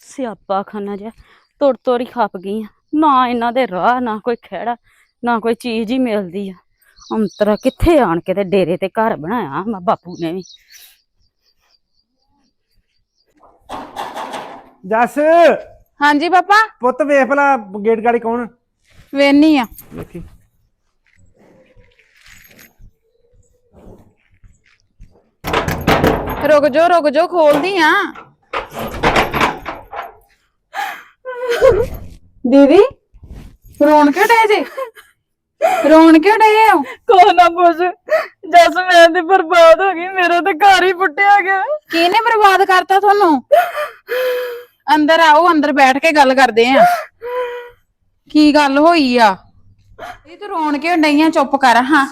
ਸਿਆਪਾ ਖਾਨਾ ਜਿਹਾ ਤੁਰ ਤੁਰ ਹੀ ਖੱਪ ਗਈ ਆ। ਨਾ ਇਹਨਾਂ ਦੇ ਰਾਹ ਨਾ ਕੋਈ ਖਹਿੜਾ ਨਾ ਕੋਈ ਚੀਜ਼ ਹੀ ਮਿਲਦੀ ਆ। ਅੰਤਰਾ ਕਿੱਥੇ ਆਣ ਕੇ ਤੇ ਡੇਰੇ ਤੇ ਘਰ ਬਣਾਇਆ ਮੈਂ ਬਾਪੂ ਨੇ ਵੀ। ਜੱਸ! ਹਾਂਜੀ ਪਾਪਾ? ਪੁੱਤ ਵੇਖ ਭਲਾ ਗੇਟ ਗਾੜੀ ਕੌਣ? ਵੇਨੀ ਆ। ਵੇਖੀ। ਰੁਕ ਜੋ ਰੁਕ ਜੋ ਖੋਲਦੀ ਆ। ਦੀਦੀ ਰੋਣ ਕਿਉਂ ਡੇ ਜੀ? ਰੋਣ ਕਿਉਂ ਡੇ ਹੋ ਕੋ ਨਾ ਪੁੱਛ ਜਸ ਮੈਂ ਤੇ ਬਰਬਾਦ ਹੋ ਗਈ ਮੇਰਾ ਤੇ ਘਰ ਹੀ ਪੁੱਟਿਆ ਗਿਆ। ਕਿਹਨੇ ਬਰਬਾਦ ਕਰਤਾ ਤੁਹਾਨੂੰ? ਅੰਦਰ ਆਓ ਅੰਦਰ ਬੈਠ ਕੇ ਗੱਲ ਕਰਦੇ ਆ। ਕੀ ਗੱਲ ਹੋਈ ਆ? ਇਹ ਤੂੰ ਰੋਣ ਕਿਉਂ ਡਈਆਂ ਚੁੱਪ ਕਰ ਹਾਂ।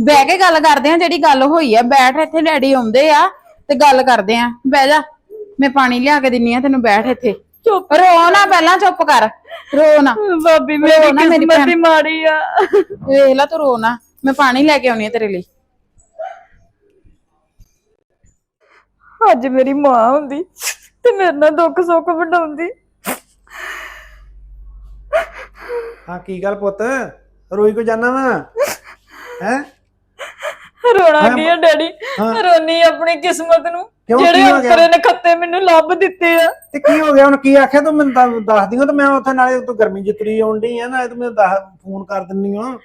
ਬਹਿ ਕੇ ਗੱਲ ਕਰਦੇ ਆ ਜਿਹੜੀ ਗੱਲ ਹੋਈ ਆ। ਬੈਠ ਇੱਥੇ ਡੈਡੀ ਆਉਂਦੇ ਆ ਤੇ ਗੱਲ ਕਰਦੇ ਆ। ਬਹਿ ਜਾ ਮੈਂ ਪਾਣੀ ਲਿਆ ਕੇ ਦਿੰਨੀ ਆ ਤੈਨੂੰ ਬੈਠ ਇੱਥੇ। ਚੁੱਪ ਰੋ ਨਾ ਪਹਿਲਾਂ ਚੁੱਪ ਕਰ ਰੋ ਨਾ। ਬਾਬੀ ਰੋ ਮੇਰੀ ਨਾ ਮੇਰੀ ਕਿਸਮਤ ਭੈਣ। ਹੀ ਮਾੜੀ ਆ। ਵੇਖ ਲੈ ਤੂੰ ਰੋ ਨਾ ਮੈਂ ਪਾਣੀ ਲੈ ਕੇ ਆਉਣੀ ਆ ਤੇਰੇ ਲਈ। ਅੱਜ ਮੇਰੀ ਮਾਂ ਹੁੰਦੀ ਤੇ ਮੇਰੇ ਨਾਲ ਦੁੱਖ ਸੁੱਖ ਵੰਡਾਉਂਦੀ। ਹਾਂ ਕੀ ਗੱਲ ਪੁੱਤ? ਰੋਈ ਕੋ ਜਾਣਾ ਵਾ? ਹੈ? ਰੋਣਾ ਕੀ ਆ ਡੈਡੀ? ਹਾਂ। ਰੋਣੀ ਆਪਣੀ ਕਿਸਮਤ ਨੂੰ। ਕਿਉਂ? ਜਿਹੜੇ ਕੀ ਹੋ ਗਿਆ? ਅੰਤਰੇ ਨੇ ਖੱਤੇ ਮੈਨੂੰ ਲੱਭ ਦਿੱਤੇ ਆ। ਤੇ ਕੀ ਹੋ ਗਿਆ? ਹੁਣ ਕੀ ਆਖਿਆ ਤੂੰ? ਮੈਨੂੰ ਦੱਸ- ਦੱਸ ਦਿਓ ਤੇ ਮੈਂ ਉੱਥੇ ਨਾਲੇ ਤੂੰ ਗਰਮੀ ਜਿਤਰੀ ਆਉਂਦੀ ਆ ਨਾ ਤੂੰ ਮੈਨੂੰ ਦੱਸ ਫੋਨ ਕਰ ਦਿੰਨੀ ਆ।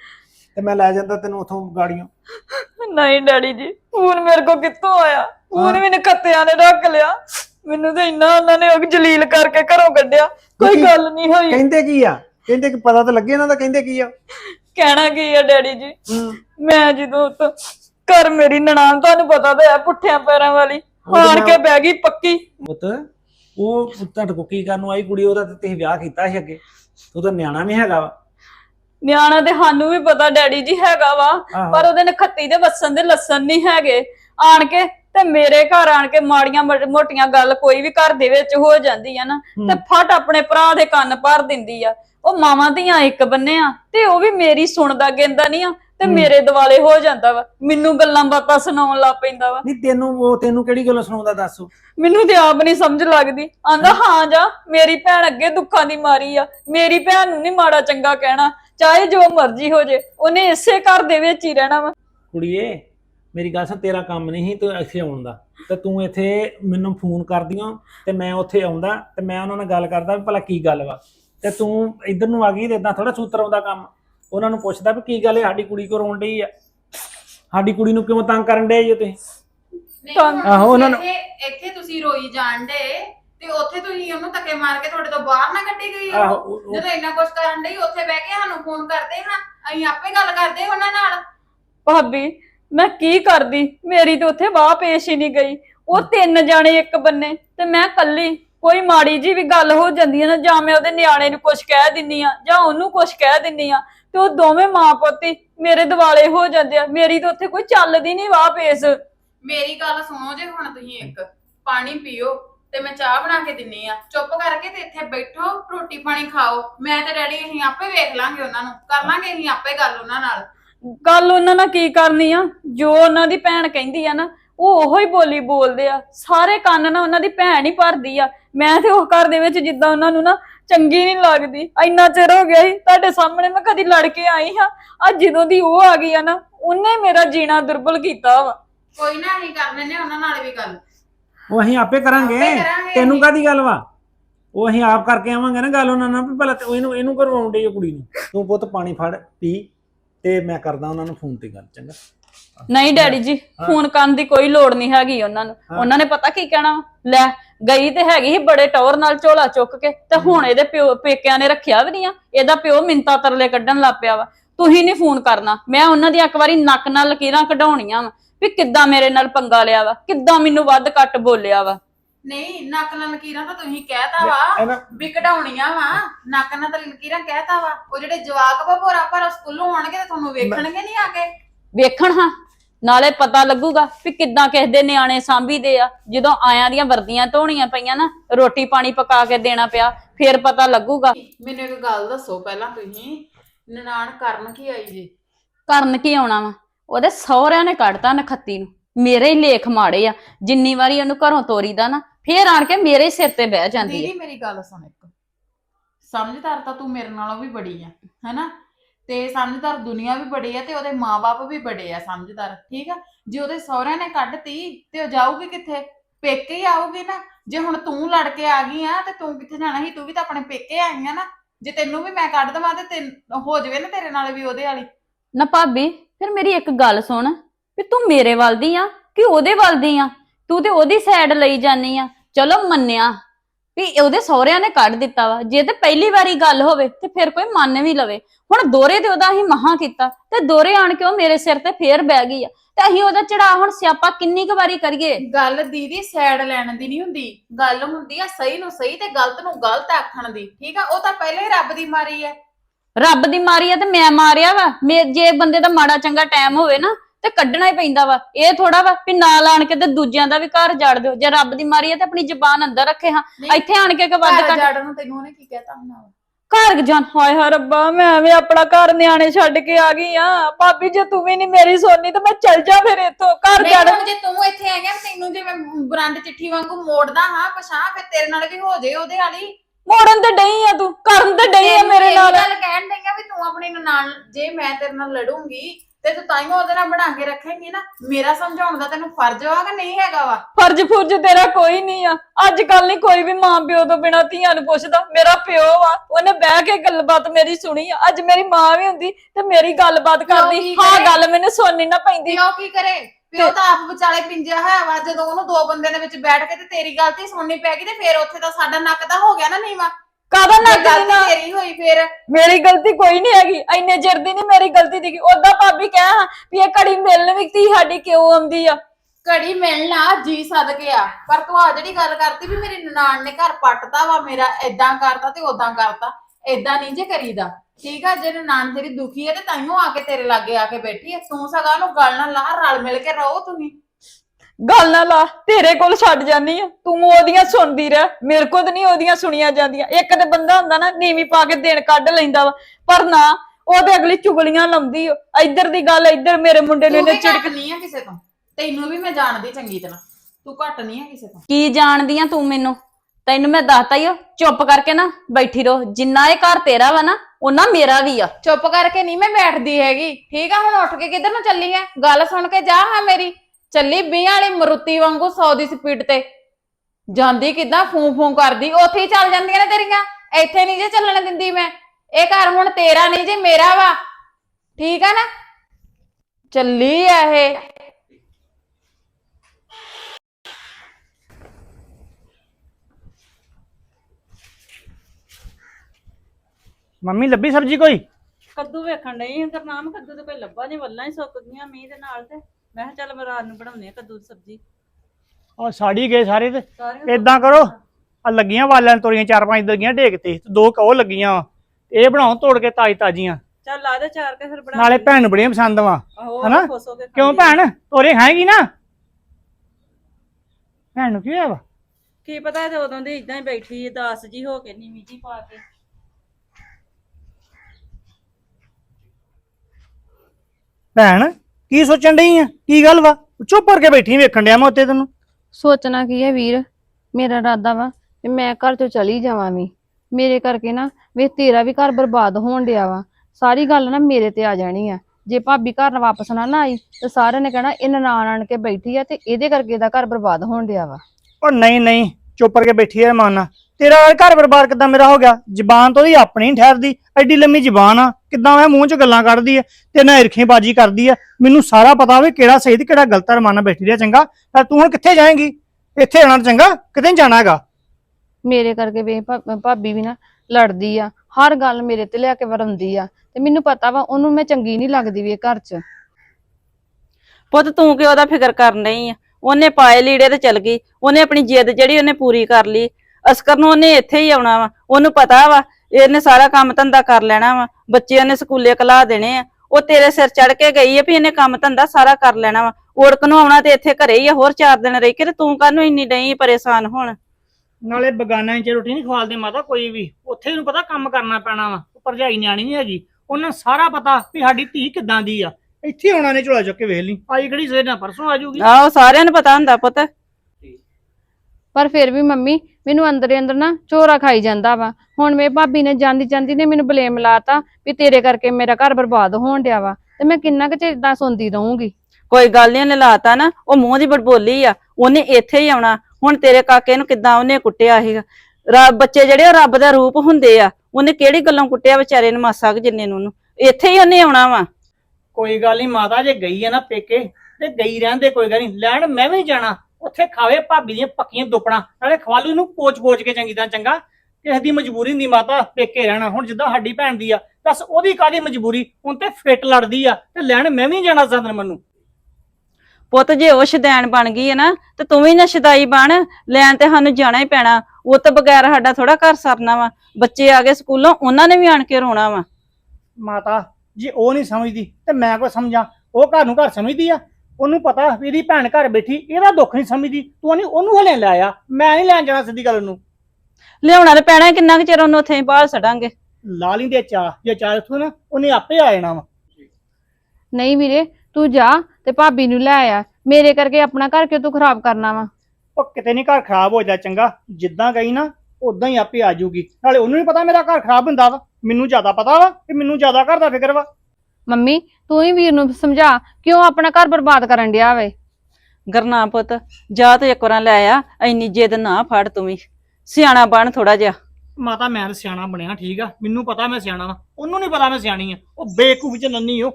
ਤੇ ਮੈਂ ਲੈ ਜਾਂਦਾ ਤੈਨੂੰ ਉਥੋਂ ਗਾੜੀਆਂ। ਨਹੀਂ ਡੈਡੀ ਜੀ ਫੋਨ ਮੇਰੇ ਕੋ ਕਿੱਥੋਂ ਆਇਆ? ਫੋਨ ਮੈਨੂੰ ਖੱਤਿਆਂ ਨੇ ਰੱਖ ਲਿਆ। ਮੈਨੂੰ ਤੇ ਇੰਨਾ ਉਹਨਾਂ ਨੇ ਉਹ ਜਲੀਲ ਕਰਕੇ ਘਰੋਂ ਕੱਢਿਆ। ਕੋਈ ਕੀ? ਗੱਲ ਨਹੀਂ ਹੋਈ। ਕਹਿੰਦੇ ਕੀ ਆ? ਕਹਿੰਦੇ ਕਿ ਪਤਾ ਤਾਂ ਲੱਗੇ ਇਹਨਾਂ ਦਾ ਕਹਿੰਦੇ ਕੀ ਆ? ਕਹਿਣਾ ਕੀ ਆ ਡੈਡੀ ਜੀ? ਹੂੰ। ਮੈਂ ਜਦੋਂ ਤੋਂ ਘਰ ਮੇਰੀ ਨਨਾਣ ਤੁਹਾਨੂੰ ਪਤਾ ਤਾਂ ਹੈ ਪੁੱਠਿਆਂ ਪੈਰਾਂ ਵਾਲੀ। ਮੈਂ- ਕੇ ਬਹਿ ਗਈ ਪੱਕੀ। ਪੁੱਤ ਉਹ ਤੁਹਾਡੇ ਕੋ ਕੀ ਕਰਨ ਨੂੰ ਆਈ ਕੁੜੀ ਉਹਦਾ ਤੇ ਤੁਸੀਂ ਵਿਆਹ ਕੀਤਾ ਸੀ ਅੱਗੇ। ਉਹ ਤਾਂ ਨਿਆਣਾ ਵੀ ਹੈਗਾ ਵਾ। ਨਿਆਣਾ ਤੇ ਸਾਨੂੰ ਵੀ ਪਤਾ ਡੈਡੀ ਜੀ ਹੈਗਾ ਵਾ। ਪਰ ਉਹਦੇ ਨਖੱਤੀ ਦੇ ਵਸਣ ਦੇ ਲੱਸਣ ਨਹੀਂ ਹੈਗੇ। ਆਣ ਕੇ ਤੇ ਮੇਰੇ ਘਰ ਆਣ ਕੇ ਮਾੜੀਆਂ ਮੋਟੀਆਂ ਗੱਲ ਕੋਈ ਵੀ ਘਰ ਦੇ ਵਿੱਚ ਹੋ ਜਾਂਦੀ ਆ ਨਾ ਤੇ ਫਟ ਆਪਣੇ ਭਰਾ ਦੇ ਕੰਨ ਭਰ ਦਿੰਦੀ ਆ। ਉਹ ਮਾਵਾਂ ਧੀਆਂ ਇੱਕ ਬੰਨੇ ਆ ਤੇ ਉਹ ਵੀ ਮੇਰੀ ਸੁਣਦਾ ਗਿੰਦਾ ਨਹੀਂ ਆ। ਤੇ ਮੇਰੇ ਦਿਵਾਲੇ ਹੋ ਜਾਂਦਾ ਵਾ। ਮੈਨੂੰ ਗੱਲਾਂ ਬਾਤਾਂ ਸੁਣਾਉਣ ਲੱਗ ਪੈਂਦਾ ਵਾ। ਨਹੀਂ ਤੈਨੂੰ ਉਹ ਤੈਨੂੰ ਕਿਹੜੀ ਗੱਲ ਸੁਣਾਉਂਦਾ ਦੱਸ? ਮੈਨੂੰ ਤੇ ਆਪ ਨਹੀਂ ਸਮਝ ਲੱਗਦੀ। ਆਂਦਾ ਹਾਂ। ਜਾ ਮੇਰੀ ਭੈਣ ਅੱਗੇ ਦੁੱਖਾਂ ਦੀ ਮਾਰੀ ਆ। ਮੇਰੀ ਭੈਣ ਨੂੰ ਨਹੀਂ ਮਾੜਾ ਚੰਗਾ ਕਹਿਣਾ। ਚਾਹੇ ਜੋ ਮਰਜ਼ੀ ਹੋ ਜੇ ਉਹਨੇ ਇਸੇ ਘਰ ਦੇ ਵਿੱਚ ਹੀ ਰਹਿਣਾ ਵਾ। ਕੁੜੀਏ ਮੇਰੀ ਗੱਲ ਸੁਣ ਤੇਰਾ ਕੰਮ ਨਹੀਂ ਸੀ ਤੂੰ ਇੱਥੇ ਆਉਣ ਦਾ। ਤੇ ਤੂੰ ਇੱਥੇ ਮੈਨੂੰ ਫੋਨ ਕਰਦੀਆਂ ਤੇ ਮੈਂ ਉੱਥੇ ਆਉਂਦਾ ਤੇ ਮੈਂ ਉਹਨਾਂ ਨਾਲ ਗੱਲ ਕਰਦਾ ਵੀ ਭਲਾ ਕੀ ਗੱਲ ਵਾ। ਤੇ ਤੂੰ ਇੱਧਰ ਨੂੰ ਆ ਗਈ ਤੇ ਇਦਾਂ ਥੋੜਾ ਸੂਤਰ ਆਉਂਦਾ ਕੰਮ। ਉਹਨਾਂ ਨੂੰ ਪੁੱਛਦਾ ਵੀ ਕੀ ਗੱਲ ਹੈ ਸਾਡੀ ਕੁੜੀ ਕੋ ਰੋਣ ਡਈ ਆ। ਸਾਡੀ ਕੁੜੀ ਨੂੰ ਕਿਉਂ ਤੰਗ ਕਰਨ ਡਏ ਜੇ ਤੁਸੀਂ? ਤੁਹਾਨੂੰ- ਆਹੋ, ਉਹਨਾਂ ਤੁਸੀਂ ਇੱਥੇ ਇੱਥੇ ਤੁਸੀਂ ਰੋਈ ਜਾਣਦੇ ਤੇ ਉੱਥੇ ਤੁਸੀਂ ਉਹਨੂੰ ਧੱਕੇ ਮਾਰ ਕੇ ਤੁਹਾਡੇ ਤੋਂ ਬਾਹਰ ਨਾ ਕੱਢੀ ਗਈ ਉਹ। ਆਹੋ ਉਹ- ਉਹ- ਜਦੋਂ ਇੰਨਾ ਕੁਝ ਕਰਨ ਡਈ ਉੱਥੇ ਬਹਿ ਕੇ ਸਾਨੂੰ ਫੋਨ ਕਰਦੇ ਹਾਂ। ਅਸੀਂ ਆਪੇ ਗੱਲ ਕਰਦੇ ਉਹਨਾਂ ਨਾਲ। ਭਾਬੀ ਮੈਂ ਕੀ ਕਰਦੀ? ਮੇਰੀ ਤੇ ਉੱਥੇ ਵਾਹ ਪੇਸ਼ ਹੀ ਨਹੀਂ ਗਈ। ਉਹ ਤਿੰਨ ਜਾਣੇ ਇੱਕ ਬੰਨੇ ਤੇ ਮੈਂ ਕੱਲੀ ਕੋਈ ਮਾੜੀ ਜੀ ਵੀ ਗੱਲ ਹੋ ਜਾਂਦੀ ਹੈ ਨਾ ਜਾਂ ਮੈਂ ਉਹਦੇ ਨਿਆਣੇ ਨੂੰ ਕੁਝ ਕਹਿ ਦਿੰਨੀ ਆ ਜਾਂ ਉਹਨੂੰ ਕੁਝ ਕਹਿ ਦਿੰਨੀ ਆ ਤੇ ਉਹ ਦੋਵੇਂ ਮਾਂ ਪੁੱਤੀ ਮੇਰੇ ਦਿਵਾਲੇ ਹੋ ਜਾਂਦੇ ਆ। ਮੇਰੀ ਤਾਂ ਉੱਥੇ ਕੋਈ ਚੱਲਦੀ ਨਹੀਂ ਵਾਹ ਪੇਸ। ਮੇਰੀ ਗੱਲ ਸੁਣੋ ਜੇ ਹੁਣ ਤੁਸੀਂ ਇੱਕ ਪਾਣੀ ਪੀਓ ਤੇ ਮੈਂ ਚਾਹ ਬਣਾ ਕੇ ਦਿੰਨੀ ਆ। ਚੁੱਪ ਕਰਕੇ ਤੇ ਇੱਥੇ ਬੈਠੋ ਰੋਟੀ ਪਾਣੀ ਖਾਓ। ਮੈਂ ਤੇ ਡੈਡੀ ਅਸੀਂ ਆਪੇ ਵੇਖ ਲਾਂਗੇ ਉਹਨਾਂ ਨੂੰ ਕਰ ਲਾਂਗੇ ਅਸੀਂ ਆਪੇ ਗੱਲ ਉਹਨਾਂ ਨਾਲ। ਗੱਲ ਉਹਨਾਂ ਨਾਲ ਕੀ ਕਰਨੀ ਆ? ਜੋ ਉਹਨਾਂ ਦੀ ਭੈਣ ਕਹਿੰਦੀ ਆ ਨਾ ਉਹ ਉਹੋ ਹੀ ਬੋਲੀ ਬੋਲਦੇ ਆ। ਸਾਰੇ ਕੰਨ ਨਾ ਉਹਨਾਂ ਦੀ ਭੈਣ ਹੀ ਭਰਦੀ ਆ। ਮੈਂ ਤੇ ਉਹ ਘਰ ਦੇ ਵਿੱਚ ਜਿੱਦਾਂ ਉਹਨਾਂ ਨੂੰ ਨਾ ਚੰਗੀ ਨਹੀਂ ਲੱਗਦੀ। ਇੰਨਾ ਚਿਰ ਹੋ ਗਿਆ ਸੀ ਤੁਹਾਡੇ ਸਾਹਮਣੇ ਮੈਂ ਕਦੀ ਲੜ ਕੇ ਆਈ ਹਾਂ। ਅੱਜ ਜਦੋਂ ਦੀ ਉਹ ਆ ਗਈ ਆ ਨਾ ਉਹਨੇ ਮੇਰਾ ਜੀਣਾ ਦੁਰਬਲ ਕੀਤਾ ਵਾ। ਕੋਈ ਨਾ ਅਸੀਂ ਕਰ ਲੈਨੇ ਉਹਨਾਂ ਨਾਲ ਵੀ ਗੱਲ। ਉਹ ਅਸੀਂ ਆਪੇ ਕਰਾਂਗੇ। ਆਪੇ ਕਰਾਂਗੇ ਤੈਨੂੰ। ਕਾਦੀ ਗੱਲ ਵਾ? ਉਹ ਅਸੀਂ ਆਪ ਕਰਕੇ ਆਵਾਂਗੇ ਨਾ ਗੱਲ ਉਹਨਾਂ ਨਾਲ ਵੀ ਭਲਾ ਤੇ ਇਹਨੂੰ ਇਹਨੂੰ ਕਰਵਾਉਣ ਡਈ ਆ ਕੁੜੀ ਨੂੰ। ਤੂੰ ਪੁੱਤ ਪਾਣੀ ਫੜ ਪੀ ਤੇ ਮੈਂ ਕਰਦਾ ਉਹਨਾਂ ਨੂੰ ਫੋਨ ਤੇ ਗੱਲ ਚੰਗਾ। ਨਹੀਂ ਡੈਡੀ ਜੀ ਫੋਨ ਕਰਨ ਦੀ ਕੋਈ ਲੋੜ ਨਹੀਂ ਹੈਗੀ ਉਹਨਾਂ ਨੂੰ। ਉਹਨਾਂ ਨੇ ਪਤਾ ਕੀ ਕਹਿਣਾ ਵਾ? ਲੈ ਗਈ ਤੇ ਹੈਗੀ ਸੀ ਬੜੇ ਟੌਰ ਨਾਲ ਝੋਲਾ ਚੁੱਕ ਕੇ ਤੇ ਹੁਣ ਇਹਦੇ ਪਿਓ ਪੇਕਿਆਂ ਨੇ ਰੱਖਿਆ ਵੀ ਨਹੀਂ ਆ। ਇਹਦਾ ਪਿਓ ਮਿੰਤਾ ਤਰਲੇ ਕੱਢਣ ਲੱਗ ਪਿਆ ਵਾ। ਤੁਸੀਂ ਨਹੀਂ ਫੋਨ ਕਰਨਾ। ਮੈਂ ਉਹਨਾਂ ਦੀ ਇੱਕ ਵਾਰੀ ਨੱਕ ਨਾਲ ਲਕੀਰਾਂ ਕਢਾਉਣੀਆਂ ਵਾ ਵੀ ਕਿੱਦਾਂ ਮੇਰੇ ਨਾਲ ਪੰਗਾ ਲਿਆ ਵਾ ਕਿੱਦਾਂ ਮੈਨੂੰ ਵੱਧ ਘੱਟ ਬੋਲਿਆ ਵਾ। ਨਹੀਂ ਨੱਕ ਨਾਲ ਲਕੀਰਾਂ ਤਾਂ ਤੁਸੀਂ ਕਹਿਤਾ ਵਾ ਵੀ ਕਢਾਉਣੀਆਂ ਵਾ। ਨੱਕ ਨਾਲ ਤਾਂ ਲਕੀਰਾਂ ਕਹਿਤਾ ਵਾ। ਉਹ ਜਿਹੜੇ ਜਵਾਕ ਵਾ ਭੋਰਾ ਭਰਾ ਸਕੂਲੋਂ ਆਉਣਗੇ ਤੇ ਤੁਹਾਨੂੰ ਵੇਖਣਗੇ ਨਹੀਂ ਆ ਕੇ। ਵੇਖਣ ਹਾਂ ਨਾਲੇ ਪਤਾ ਲੱਗੂਗਾ ਵੀ ਕਿੱਦਾਂ ਕਿਸੇ ਦੇ ਨਿਆਣੇ ਸਾਂਭੀਦੇ ਆ। ਜਦੋਂ ਆਇਆਂ ਦੀਆਂ ਵਰਦੀਆਂ ਧੋਣੀਆਂ ਪਈਆਂ ਨਾ ਰੋਟੀ ਪਾਣੀ ਪਕਾ ਕੇ ਦੇਣਾ ਪਿਆ ਫੇਰ ਪਤਾ ਲੱਗੂਗਾ। ਮੈਨੂੰ ਇੱਕ ਗੱਲ ਦੱਸੋ ਪਹਿਲਾਂ ਤੁਸੀਂ ਨਨਾਣ ਕਰਨ ਕੀ ਆਈ ਜੀ? ਕਰਨ ਕੀ ਆਉਣਾ ਵਾ? ਉਹਦੇ ਸਹੁਰਿਆਂ ਨੇ ਕੱਢਤਾ ਨਖੱਤੀ ਨੂੰ। ਮੇਰੇ ਹੀ ਲੇਖ ਮਾੜੇ ਆ। ਜਿੰਨੀ ਵਾਰੀ ਉਹਨੂੰ ਘਰੋਂ ਤੋਰੀਦਾ ਨਾ ਫੇਰ ਆਣ ਕੇ ਮੇਰੇ ਸਿਰ ਤੇ ਬਹਿ ਜਾਂਦੀ ਹੈ ਦੀਦੀ ਮੇਰੀ ਗੱਲ ਸੁਣ ਇੱਕ। ਸਮਝਦਾਰ ਤਾਂ ਤੂੰ ਮੇਰੇ ਨਾਲੋਂ ਵੀ ਬੜੀ ਆ ਹੈਨਾ? ਤੇ ਸਮਝਦਾਰ ਦੁਨੀਆ ਵੀ ਬੜੀ ਆ ਤੇ ਉਹਦੇ ਮਾਪੇ ਵੀ ਬੜੇ ਆ ਸਮਝਦਾਰ, ਠੀਕ ਆ? ਜੇ ਉਹਦੇ ਸਹੁਰਿਆਂ ਨੇ ਕੱਢਤੀ ਤੇ ਉਹ ਜਾਊਗੀ ਕਿੱਥੇ? ਪੇਕੇ ਹੀ ਆਊਗੀ ਨਾ? ਜੇ ਹੁਣ ਤੂੰ ਲੜ ਕੇ ਆ ਗਈ ਆ ਤੇ ਤੂੰ ਕਿੱਥੇ ਜਾਣਾ ਸੀ? ਤੂੰ ਵੀ ਤਾਂ ਆਪਣੇ ਪੇਕੇ ਆਈ ਆ ਨਾ? ਜੇ ਤੈਨੂੰ ਵੀ ਮੈਂ ਕੱਢ ਦਵਾਂ ਤੇ ਤੈਨੂੰ, ਹੋ ਜਾਵੇ ਨਾ ਤੇਰੇ ਨਾਲ ਵੀ ਉਹਦੇ ਵਾਲੀ। ਨਾ ਭਾਬੀ, ਫਿਰ ਮੇਰੀ ਇੱਕ ਗੱਲ ਸੁਣ। ਵੀ ਤੂੰ ਮੇਰੇ ਵੱਲ ਦੀ ਆ ਕਿ ਉਹਦੇ ਵੱਲ ਦੀ ਆ? ਤੂੰ ਤੇ ਉਹਦੀ ਸਾਈਡ ਲਈ ਜਾਨੀ ਆ। ਚਲੋ ਮੰਨਿਆ। ਵੀ ਉਹਦੇ ਸਹੁਰਿਆਂ ਨੇ ਕੱਢ ਦਿੱਤਾ ਵਾ। ਜੇ ਤੇ ਪਹਿਲੀ ਵਾਰੀ ਗੱਲ ਹੋਵੇ ਤੇ ਫਿਰ ਕੋਈ ਮੰਨ ਵੀ ਲਵੇ। ਹੁਣ ਦੋਰੇ ਤੇ ਉਹਦਾ ਅਸੀਂ ਮਹਾ ਕੀਤਾ ਤੇ ਦੋਰੇ ਆਣ ਕੇ ਉਹ ਮੇਰੇ ਸਿਰ ਤੇ ਫੇਰ ਬਹਿ ਗਈ ਆ। ਤੇ ਅਸੀਂ ਉਹਦਾ ਚੜਾ ਹੁਣ ਸਿਆਪਾ ਕਿੰਨੀ ਕੁ ਵਾਰੀ ਕਰੀਏ? ਗੱਲ ਦੀਦੀ ਸਾਈਡ ਲੈਣ ਦੀ ਨਹੀਂ ਹੁੰਦੀ। ਗੱਲ ਹੁੰਦੀ ਆ ਸਹੀ ਨੂੰ ਸਹੀ ਤੇ ਗਲਤ ਨੂੰ ਗਲਤ ਆਖਣ ਦੀ। ਠੀਕ ਆ? ਉਹ ਤਾਂ ਪਹਿਲੇ ਰੱਬ ਦੀ ਮਾਰੀ ਆ। ਰੱਬ ਦੀ ਮਾਰੀ ਆ ਤੇ ਮੈਂ ਮਾਰਿਆ ਵਾ। ਮੇ ਜੇ ਬੰਦੇ ਦਾ ਮਾੜਾ ਚੰਗਾ ਟਾਈਮ ਹੋਵੇ ਨਾ ਤੇ ਕੱਢਣਾ ਹੀ ਪੈਂਦਾ ਵਾ। ਇਹ ਥੋੜਾ ਵਾ ਵੀ ਨਾਲ ਆਣ ਕੇ ਤੇ ਦੂਜਿਆਂ ਦਾ ਵੀ ਘਰ ਜਾੜ ਦਿਓ। ਜੇ ਰੱਬ ਦੀ ਮਾਰੀ ਆ ਤੇ ਆਪਣੀ ਜ਼ਬਾਨ ਅੰਦਰ ਰੱਖੇ ਹਾਂ। ਨਹੀਂ, ਇੱਥੇ ਆਣ ਕੇ ਕਿ ਵੱਧ ਘਰ ਕੱਢ ਜੜ ਨੂੰ ਤੈਨੂੰ ਉਹਨੇ ਕੀ ਕਹਿਤਾ ਵਾ? ਘਰ ਜਾਣ। ਹਾਏ ਹਾਏ ਰੱਬਾ ਮੈਂ ਵੀ ਆਪਣਾ ਘਰ ਨਿਆਣੇ ਛੱਡ ਕੇ ਆ ਗਈ ਆ ਭਾਬੀ ਜੇ ਤੂੰ ਵੀ ਨਹੀਂ ਮੇਰੀ ਸੋਨੀ ਤਾਂ ਮੈਂ ਚੱਲ ਜਾ ਫਿਰ ਇੱਥੋਂ। ਘਰ ਨਹੀਂ ਜਾਣ ਹੁਣ ਜੇ ਤੂੰ ਇੱਥੇ ਆ ਗਿਆ ਤੈਨੂੰ ਜੇ ਮੈਂ ਬਰੰਡ ਚਿੱਠੀ ਵਾਂਗੂ ਮੋੜਦਾ ਹਾਂ ਪਛਾਂ ਫਿਰ ਤੇਰੇ ਨਾਲ ਵੀ ਹੋ ਜੇ ਉਹਦੇ ਵਾਲੀ ਮੋੜਨ ਤੇ ਡਈ ਆ ਤੂੰ। ਕਰਨ ਤੇ ਡਈ ਆ ਤੈਨੂੰ ਮੇਰੇ ਇਹੀ ਨਾਲ। ਗੱਲ ਕਹਿਣ ਡਈ ਆ ਵੀ ਤੂੰ ਆਪਣੀ ਨਾਲ ਜੇ ਮੈਂ ਤੇਰੇ ਨਾਲ ਲੜੂੰਗੀ ਤੇ ਤੂੰ ਤਾਈਓ ਉਹਦੇ ਨਾਲ ਬਣਾ ਕੇ ਰੱਖੇਂਗੀ ਨਾ। ਮੇਰਾ ਸਮਝਾਉਣ ਦਾ ਤੈਨੂੰ ਫਰਜ਼ ਵਾ ਕਿ ਨਹੀਂ ਹੈਗਾ ਵਾ? ਫਰਜ਼ ਫੁਰਜ਼ ਤੇਰਾ ਕੋਈ ਨਹੀਂ ਆ। ਅੱਜ ਕੱਲ ਨਹੀਂ ਕੋਈ ਵੀ ਮਾਂ ਪਿਓ ਤੋਂ ਬਿਨਾ ਧੀਆਂ ਨੂੰ ਪੁੱਛਦਾ ਮੇਰਾ ਪਿਓ ਆ ਉਹਨੇ ਬਹਿ ਕੇ ਗੱਲਬਾਤ ਮੇਰੀ ਸੁਣੀ ਆ। ਅੱਜ ਮੇਰੀ ਮਾਂ ਵੀ ਹੁੰਦੀ ਤੇ ਮੇਰੀ ਗੱਲਬਾਤ ਕਰਦੀ। ਕੀ ਹਾਂ ਕਰੇ? ਗੱਲ ਮੈਨੂੰ ਸੁਣਨੀ ਨਾ ਪੈਂਦੀ। ਪਿਓ ਕੀ ਕਰੇ? ਪਿਓ ਤਾਂ ਆਪ ਵਿਚਾਲੇ ਪਿੰਜਿਆ ਹੋਇਆ ਵਾ। ਜਦੋਂ ਉਹਨੂੰ ਦੋ ਬੰਦਿਆਂ ਦੇ ਵਿੱਚ ਬੈਠ ਕੇ ਤੇ ਤੇਰੀ ਗਲਤੀ ਸੁਣਨੀ ਪੈ ਗਈ ਤੇ ਫਿਰ ਉੱਥੇ ਤਾਂ ਸਾਡਾ ਨੱਕ ਤਾਂ ਹੋ ਗਿਆ ਨਾ ਨੀਵਾ। ਕਾਹਦਾ ਨਾ ਜੇ ਗਲਤੀ ਤੇਰੀ ਹੋਈ ਫਿਰ। ਮੇਰੀ ਗਲਤੀ ਕੋਈ ਨਹੀਂ ਹੈਗੀ। ਇੰਨੇ ਚਿਰ ਦੀ ਨਹੀਂ ਮੇਰੀ ਗਲਤੀ ਦੀ ਉਹਦਾ ਭਾਬੀ ਕਹਿ ਹਾਂ ਵੀ ਇਹ ਘੜੀ ਮਿਲਣ ਵੀ ਤੀ ਸਾਡੀ ਕਿਉਂ ਆਉਂਦੀ ਆ? ਘੜੀ ਮਿਲਣਾ ਜੀ ਸਦਕੇ ਆ। ਪਰ ਤੂੰ ਆ ਜਿਹੜੀ ਗੱਲ ਕਰਤੀ ਵੀ ਮੇਰੀ ਨਨਾਣ ਨੇ ਘਰ ਪੱਟਦਾ ਵਾ ਮੇਰਾ ਏਦਾਂ ਕਰਤਾ ਤੇ ਉਦਾਂ ਕਰਤਾ। ਏਦਾਂ ਨਹੀਂ ਜੇ ਕਰੀਦਾ। ਠੀਕ ਆ ਜੇ ਨਨਾਣ ਤੇਰੀ ਦੁਖੀ ਹੈ ਤੇ ਤਾਈਓ ਆ ਕੇ ਤੇਰੇ ਲਾਗੇ ਆ ਕੇ ਬੈਠੀ ਹੈ ਤੂੰ ਸਗਾ ਉਹਨੂੰ ਗੱਲ ਨਾਲ ਲਾ ਰਲ ਮਿਲ ਕੇ ਰਹੋ ਤੁਸੀਂ। ਗੱਲ ਨਾ ਲਾ ਤੇਰੇ ਕੋਲ ਛੱਡ ਜਾਨੀ ਆ। ਤੂੰ ਉਹਦੀਆਂ ਸੁਣਦੀ ਰਹਿ ਮੇਰੇ ਕੋਲ ਤਾਂ ਨਹੀਂ ਉਹਦੀਆਂ ਸੁਣੀਆਂ ਜਾਂਦੀਆਂ। ਇੱਕ ਤੇ ਬੰਦਾ ਹੁੰਦਾ ਨਾ ਨੀਵੀਂ ਪਾ ਕੇ ਦੇਣ ਕੱਢ ਲੈਂਦਾ ਵਾ। ਪਰ ਨਾ ਉਹ ਤੇ ਅਗਲੀ ਚੁਗਲੀਆਂ ਲਾਉਂਦੀ ਓ ਇੱਧਰ ਦੀ ਗੱਲ ਇੱਧਰ ਮੇਰੇ ਮੁੰਡੇ ਨੇ ਤੂੰ ਨੇ ਵੀ ਚਿੜਕ ਘੱਟ ਨਹੀਂ ਆ ਕਿਸੇ ਤੋਂ। ਤੈਨੂੰ ਵੀ ਮੈਂ ਜਾਣਦੀ ਚੰਗੀ ਤਰ੍ਹਾਂ। ਤੂੰ ਘੱਟ ਨਹੀਂ ਆ ਕਿਸੇ ਤੋਂ। ਕੀ ਜਾਣਦੀ ਆ ਤੂੰ ਮੈਨੂੰ? ਤੈਨੂੰ ਮੈਂ ਦੱਸਤਾ ਈ ਓ ਚੁੱਪ ਕਰਕੇ ਨਾ ਬੈਠੀ ਰਹੋ। ਜਿੰਨਾ ਇਹ ਘਰ ਤੇਰਾ ਵਾ ਨਾ ਉਹਨਾਂ ਮੇਰਾ ਵੀ ਆ। ਚੁੱਪ ਕਰਕੇ ਨਹੀਂ ਮੈਂ ਬੈਠਦੀ ਹੈਗੀ। ਠੀਕ ਆ ਹੁਣ ਉੱਠ ਕੇ ਕਿੱਧਰ ਨੂੰ ਚੱਲੀ ਐ? ਗੱਲ ਸੁਣ ਕੇ ਜਾ ਹਾਂ ਮੇਰੀ। ਚੱਲੀ ਬੀਆਂ ਵਾਲੀ ਮਰੁੱਤੀ ਵਾਂਗੂ 100 ਦੀ ਸਪੀਡ ਤੇ। ਜਾਂਦੀ ਕਿਦਾਂ? ਫੂੰ ਫੂੰ ਕਰਦੀ। ਉੱਥੇ ਹੀ ਚੱਲ ਜਾਂਦੀਆਂ ਨੇ ਤੇਰੀਆਂ। ਇੱਥੇ ਨਹੀਂ ਜੇ ਚੱਲਣ ਦਿੰਦੀ ਮੈਂ। ਇਹ ਘਰ ਹੁਣ ਤੇਰਾ ਨਹੀਂ ਜੇ ਮੇਰਾ ਵਾ। ਠੀਕ ਆ ਨਾ? ਚੱਲੀ ਆ ਇਹ। ਮੰਮੀ ਲੱਭੀ ਸਬਜੀ ਕੋਈ? ਕੱਦੂ ਵੇਖਣ ਡਈ ਹਾਂ ਨਾਮ ਕੱਦੂ ਤੇ ਕੋਈ ਲੱਭਾ ਨਹੀਂ ਵੱਲਾਂ ਹੀ ਸੁੱਕ ਗਈਆਂ ਮੀਂਹ ਦੇ ਨਾਲ ਤੇ। ਮੈਂ ਕਿਹਾ ਚੱਲ ਮੈਂ ਰਾਤ ਨੂੰ ਬਣਾਉਣੀ ਆ ਕੱਦੂ ਦੀ ਸਬਜ਼ੀ। ਆ ਸਾੜੀ ਗਏ ਸਾਰੇ ਤੇ। ਏਦਾਂ ਕਰੋ ਆ ਲੱਗੀਆਂ ਵਾਲਾਂ ਤੋਰੀਆਂ ਚਾਰ ਪੰਜ ਲੱਗੀਆਂ ਢੇਕ ਤੇ ਤੇ ਦੋ ਕਹੋ ਲੱਗੀਆਂ। ਵਾ ਇਹ ਬਣਾਓ ਤੋੜ ਕੇ ਤਾਜੀ ਤਾਜੀਆਂ। ਚੱਲ ਲਾ ਦੇ ਚਾਰ ਕੇ ਫਿਰ ਬਣਾ ਨਾਲੇ। ਭੈਣ ਨੂੰ ਬੜੀਆਂ ਪਸੰਦ ਵਾ ਹਨਾ? ਆਹ ਖੁਸ਼ ਹੋ ਕੇ ਕਿਉਂ ਖਾਂਦੀ। ਭੈਣ? ਤੋਰੇ ਖਾਏਗੀ ਨਾ? ਭੈਣ ਨੂੰ ਕੀ ਹੋਇਆ ਵਾ? ਕੀ ਪਤਾ ਤੇ ਉਦੋਂ ਦੀ ਇਦਾਂ ਹੀ ਬੈਠੀ ਦਾਸ ਜੀ ਹੋ ਕੇ ਨੀਵੀਂ ਜੀ ਪਾ ਕੇ। ਭੈਣ ਕੀ ਸੋਚਣ ਡਈ ਆ? ਕੀ ਗੱਲ ਵਾ? ਚੁੱਪ ਕਰਕੇ ਬੈਠੀ ਵੇਖਣ ਡਿਆ ਮੈਂ ਉੱਤੇ ਤੈਨੂੰ। ਸੋਚਣਾ ਕੀ ਹੈ ਵੀਰ? ਮੇਰਾ ਇਰਾਦਾ ਵਾ ਕਿ ਮੈਂ ਘਰ ਤੋਂ ਚਲੀ ਜਾਵਾਂ ਵੀ। ਮੇਰੇ ਕਰਕੇ ਨਾ ਵੇ ਤੇਰਾ ਵੀ ਘਰ ਬਰਬਾਦ ਹੋਣ ਡਿਆ ਵਾ। ਸਾਰੀ ਗੱਲ ਨਾ ਮੇਰੇ ਤੇ ਆ ਜਾਣੀ ਆ। ਜੇ ਭਾਬੀ ਘਰ ਵਾਪਸ ਨਾ ਨਾ ਆਈ ਤੇ ਸਾਰਿਆਂ ਨੇ ਕਹਿਣਾ ਇਹ ਨਨਾਣ ਆਣ ਕੇ ਬੈਠੀ ਆ ਤੇ ਇਹਦੇ ਕਰਕੇ ਦਾ ਘਰ ਬਰਬਾਦ ਹੋਣ ਡਿਆ ਵਾ। ਉਹ ਨਹੀਂ ਨਹੀਂ ਚੁੱਪ ਕਰਕੇ ਬੈਠੀ ਐ ਮਾਨਾ ਤੇਰਾ ਘਰ ਬਰਬਾਦ ਕਿੱਦਾਂ ਮੇਰਾ ਹੋ ਗਿਆ? ਜ਼ਬਾਨ ਤਾਂ ਉਹਦੀ ਆਪਣੀ ਨੀ ਠਹਿਰਦੀ ਐਡੀ ਲੰਮੀ ਜ਼ਬਾਨ ਆ। ਕਿੱਦਾਂ ਮੈਂ ਮੂੰਹ 'ਚ ਗੱਲਾਂ ਕੱਢਦੀ ਐ ਤੇ ਨਾ ਇਰਖੀ ਬਾਜੀ ਕਰਦੀ ਐ ਮੈਨੂੰ ਸਾਰਾ ਪਤਾ ਵੀ ਕਿਹੜਾ ਸਹੀ ਤੇ ਕਿਹੜਾ ਗਲਤ ਰਮਾਨਾ ਬੈਠੀ ਰਿਆ ਚੰਗਾ। ਪਰ ਤੂੰ ਹੁਣ ਕਿੱਥੇ ਜਾਏਂਗੀ? ਇੱਥੇ ਆਣਾ ਚੰਗਾ ਕਿਤੇ ਨੀ ਜਾਣਾ ਹੈਗਾ। ਮੇਰੇ ਕਰਕੇ ਵੇ ਭਾ- ਭਾਬੀ ਵੀ ਨਾ ਲੜਦੀ ਆ। ਹਰ ਗੱਲ ਮੇਰੇ ਤੇ ਲਿਆ ਕੇ ਵਰੰਦੀ ਆ। ਤੇ ਮੈਨੂੰ ਪਤਾ ਵਾ ਉਹਨੂੰ ਮੈਂ ਚੰਗੀ ਨਹੀਂ ਲੱਗਦੀ ਵੀ ਇਹ ਘਰ 'ਚ। ਪੁੱਤ ਤੂੰ ਕਿ ਉਹਦਾ ਫਿਕਰ ਕਰਨ ਨਹੀਂ ਆ? ਉਹਨੇ ਪਾਏ ਲੀੜੇ ਤੇ ਚਲ ਗਈ। ਉਹਨੇ ਆਪਣੀ ਜਿੱਦ ਜਿਹੜੀ ਉਹਨੇ ਪੂਰੀ ਕਰ ਲਈ। ਅਸਕਰ ਨੂੰ ਉਹਨੇ ਇੱਥੇ ਹੀ ਆਉਣਾ ਵਾ ਉਹਨੂੰ ਪਤਾ ਵਾ ਇਹਨੇ ਸਾਰਾ ਕੰਮ ਧੰਦਾ ਕਰ ਲੈਣਾ ਵਾ ਬੱਚੇ ਉਹਨੇ ਸਕੂਲੇ ਕਲਾ ਦੇਣੇ ਆ। ਉਹ ਤੇਰੇ ਸਿਰ ਚੜ ਕੇ ਗਈ ਆ ਵੀ ਇਹਨੇ ਕੰਮ ਧੰਦਾ ਸਾਰਾ ਕਰ ਲੈਣਾ ਵਾ। ਉੜਕ ਨੂੰ ਆਉਣਾ ਤੇ ਇੱਥੇ ਘਰੇ ਹੀ ਆ ਹੋਰ ਚਾਰ ਦਿਨ ਰਹਿ ਕੇ ਤੇ ਤੂੰ ਕਾਹਨੂੰ ਇੰਨੀ ਡਈ ਪਰੇਸ਼ਾਨ ਹੋਣ? ਨਾਲੇ ਬਗਾਨਾ 'ਚ ਰੋਟੀ ਨਹੀਂ ਖਵਾਲਦੇ ਮਾਤਾ ਕੋਈ ਵੀ। ਉੱਥੇ ਇਹਨੂੰ ਪਤਾ ਕੰਮ ਕਰਨਾ ਪੈਣਾ ਵਾ ਭਰਜਾਈ ਨਿਆਣੀ ਨਹੀਂ ਹੈਗੀ। ਉਹਨਾਂ ਨੂੰ ਸਾਰਾ ਪਤਾ ਵੀ ਸਾਡੀ ਧੀ ਕਿੱਦਾਂ ਦੀ ਆ। ਇੱਥੇ ਆਉਣਾ ਨੇ ਝੋਲਾ ਚੁੱਕ ਕੇ ਵੇਖ ਲਈ। ਆਈ ਕਿਹੜੀ ਸਵੇਰ ਨਾਲ ਪਰਸੋਂ ਆ ਜਾਊਗੀ। ਆਹੋ ਸਾਰਿਆਂ ਨੂੰ ਪਤਾ ਹੁੰਦਾ ਪੁੱਤ। ਪਰ ਫਿਰ ਵੀ ਮੰਮੀ ਮੈਨੂੰ ਅੰਦਰੇ ਅੰਦਰ ਨਾ ਝੋਰਾ ਖਾਈ ਜਾਂਦਾ ਵਾ। ਹੁਣ ਮੇਰੇ ਭਾਬੀ ਨੇ ਜਾਂਦੀ ਜਾਂਦੀ ਨੇ ਮੈਨੂੰ ਬਲੇਮ ਲਾਤਾ ਵੀ ਤੇਰੇ ਕਰਕੇ ਮੇਰਾ ਘਰ ਬਰਬਾਦ ਹੋਣ ਡਿਆ ਵਾ ਤੇ ਮੈਂ ਕਿੰਨਾ ਕੁ ਚਿਰ ਇਦਾਂ ਸੁਣਦੀ ਰਹੂੰਗੀ। ਕੋਈ ਗੱਲ ਨਹੀਂ ਉਹਨੇ ਲਾਤਾ ਨਾ ਉਹ ਮੂੰਹ ਦੀ ਬੜਬੋਲੀ ਆ ਉਹਨੇ ਇੱਥੇ ਹੀ ਆਉਣਾ। ਹੁਣ ਤੇਰੇ ਕਾਕੇ ਨੂੰ ਕਿੱਦਾਂ ਉਹਨੇ ਕੁੱਟਿਆ ਸੀਗਾ? ਰੱਬ ਬੱਚੇ ਜਿਹੜੇ ਉਹ ਰੱਬ ਦਾ ਰੂਪ ਹੁੰਦੇ ਆ ਉਹਨੇ ਕਿਹੜੀ ਗੱਲੋਂ ਕੁੱਟਿਆ ਵਿਚਾਰੇ ਨੂੰ ਮਾਸਾ ਕੁ ਜਿੰਨੇ ਨੂੰ ਉਹਨੂੰ? ਇੱਥੇ ਹੀ ਉਹਨੇ ਆਉਣਾ ਵਾ। ਕੋਈ ਗੱਲ ਨਹੀਂ ਮਾਤਾ ਜੇ ਗਈ ਹੈ ਨਾ ਪੇਕੇ ਤੇ ਗਈ ਰਹਿੰਦੇ ਕੋਈ ਗੱਲ ਨਹੀਂ ਲੈਣ ਮੈਂ ਵੀ ਜਾਣਾ। ਉੱਥੇ ਖਾਵੇ ਭਾਬੀ ਦੀਆਂ ਪੱਕੀਆਂ ਦੁਪਣਾ ਨਾਲੇ ਖਵਾਲੂ ਨੂੰ ਪੋਚ-ਪੋਚ ਕੇ ਚੰਗੀ ਤਰ੍ਹਾਂ ਚੰਗਾ ਕਿਸੇ ਦੀ ਮਜਬੂਰੀ ਨਹੀਂ ਮਾਤਾ ਪੇਕੇ ਰਹਿਣਾ ਹੁਣ ਜਿੱਦਾਂ ਸਾਡੀ ਭੈਣ ਦੀ ਆ ਦੱਸ ਉਹਦੀ ਕਾਹਦੀ ਮਜਬੂਰੀ? ਹੁਣ ਤੇ ਫਿੱਟ ਲੜਦੀ ਆ ਤੇ ਲੈਣ ਮੈਂ ਵੀ ਜਾਣਾ ਸਦਰ ਮੈਨੂੰ। ਪੁੱਤ ਜੇ ਉਹ ਸ਼ਦੈਣ ਬਣ ਗਈ ਹੈ ਨਾ ਤੇ ਤੂੰ ਵੀ ਨਾ ਸ਼ਦਾਈ ਬਣ ਲੈਣ ਤੇ ਸਾਨੂੰ ਜਾਣਾ ਹੀ ਪੈਣਾ ਉਹ ਤੋਂ ਬਗੈਰ ਸਾਡਾ ਥੋੜਾ ਘਰ ਸਰਨਾ ਵਾ ਬੱਚੇ ਆ ਗਏ ਸਕੂਲੋਂ ਉਹਨਾਂ ਨੇ ਵੀ ਆਣ ਕੇ ਰੋਣਾ ਵਾ। ਮਾਤਾ ਜੇ ਉਹ ਨਹੀਂ ਸਮਝਦੀ ਤੇ ਮੈਂ ਕੋਈ ਸਮਝਾਂ ਉਹ ਘਰ ਨੂੰ ਘਰ ਸਮਝਦੀ ਆ? ਉਹਨੂੰ ਪਤਾ ਵੀ ਇਹਦੀ ਭੈਣ ਘਰ ਬੈਠੀ ਇਹਦਾ ਦੁੱਖ ਨਹੀਂ ਸਮਝਦੀ। ਤੂੰ ਨਹੀਂ ਉਹਨੂੰ ਹਲੇ ਲੈ ਆ ਮੈਂ ਨਹੀਂ ਲੈਣ ਜਾਣਾ ਸਿੱਧੀ ਗੱਲ ਉਹਨੂੰ ਲਿਆਉਣਾ ਤੇ ਪੈਣਾ ਕਿੰਨਾ ਕੁ ਚਿਰ ਉਹਨੂੰ ਉੱਥੇ ਹੀ ਬਾਹਰ ਛੱਡਾਂਗੇ? ਲਾ ਲੈਂਦੇ ਚਾਹ ਜੇ ਚਾਹ ਇੱਥੋਂ ਨਾ ਉਹਨੇ ਆਪੇ ਆ ਜਾਣਾ ਵਾ। ਨਹੀਂ ਵੀਰੇ ਤੂੰ ਜਾ ਤੇ ਭਾਬੀ ਨੂੰ ਲੈ ਆ। ਮੇਰੇ ਕਰਕੇ ਆਪਣਾ ਘਰ ਕਿਉਂ ਤੂੰ ਖਰਾਬ ਕਰਨਾ ਵਾ? ਉਹ ਕਿਤੇ ਨਹੀਂ ਘਰ ਖਰਾਬ ਹੋ ਜਾ ਚੰਗਾ ਜਿੱਦਾਂ ਗਈ ਨਾ ਉਦਾਂ ਹੀ ਆਪੇ ਆ ਜਾਊਗੀ। ਨਾਲੇ ਉਹਨੂੰ ਨਹੀਂ ਪਤਾ ਮੇਰਾ ਘਰ ਖਰਾਬ ਹੁੰਦਾ ਵਾ। ਮੈਨੂੰ ਜ਼ਿਆਦਾ ਪਤਾ ਵਾ ਕਿ ਮੈਨੂੰ ਜ਼ਿਆਦਾ ਘਰ ਦਾ ਫਿਕਰ ਵਾ। ਮੰਮੀ ਤੂੰ ਹੀ ਵੀਰ ਨੂੰ ਸਮਝਾ ਕਿਉਂ ਆਪਣਾ ਘਰ ਬਰਬਾਦ ਕਰਨ ਡਿਆ ਵੇ? ਗਰਨਾ ਪੁੱਤ ਜਾ ਤੇ ਇੱਕ ਵਾਰਾਂ ਲੈ ਆ ਇੰਨੀ ਜਿੱਦ ਨਾ ਫੜ ਤੂੰ ਵੀ। ਸਿਆਣਾ ਬਣ ਥੋੜਾ ਜਿਹਾ। ਮਾਤਾ ਮੈਂ ਤਾਂ ਸਿਆਣਾ ਬਣਿਆ ਠੀਕ ਆ। ਮੈਨੂੰ ਪਤਾ ਮੈਂ ਸਿਆਣਾ ਵਾ। ਉਹਨੂੰ ਨਹੀਂ ਪਤਾ ਮੈਂ ਸਿਆਣੀ ਆ। ਉਹ ਬੇਕੂਫ ਚ ਨੰਨੀ ਉਹ।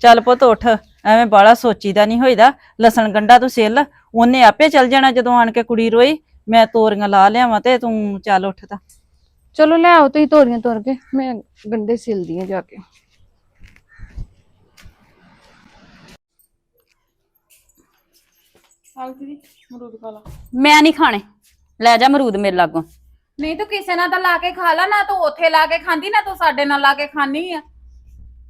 ਚੱਲ ਪੁੱਤ ਉੱਠ। ਐਵੇਂ ਬਾਲਾ ਸੋਚੀਦਾ ਨਹੀਂ ਹੋਈਦਾ। ਲਸਣ ਗੰਡਾ ਤੂੰ ਸਿੱਲ। ਉਹਨੇ ਆਪੇ ਚੱਲ ਜਾਣਾ ਜਦੋਂ ਆਣ ਕੇ ਕੁੜੀ ਰੋਈ। ਮੈਂ ਤੋਰੀਆਂ ਲਾ ਲਿਆਵਾਂ ਤੇ ਤੂੰ ਚੱਲ ਉੱਠ ਤਾਂ। ਚਲੋ ਲੈ ਆਓ ਤੁਸੀਂ ਤੋਰੀਆਂ ਤੋਰ ਕੇ ਮੈਂ ਗੰਡੇ ਸਿਲਦੀ ਆ ਜਾ ਕੇ। ਹਾਲ ਦੀਦੀ ਮਰੂਦ ਖਾ ਲਾ। ਮੈਂ ਨਹੀਂ ਖਾਣੇ। ਲੈ ਜਾ ਮਰੂਦ ਮੇਰੇ ਲਾਗੋਂ। ਨਹੀਂ ਤੂੰ ਕਿਸੇ ਨਾਲ ਤਾਂ ਲਾ ਕੇ ਖਾ ਲਾ ਨਾ ਤੂੰ ਉੱਥੇ ਲਾ ਕੇ ਖਾਂਦੀ ਨਾ ਤੂੰ ਸਾਡੇ ਨਾਲ ਲਾ ਕੇ ਖਾਣੀ ਆ।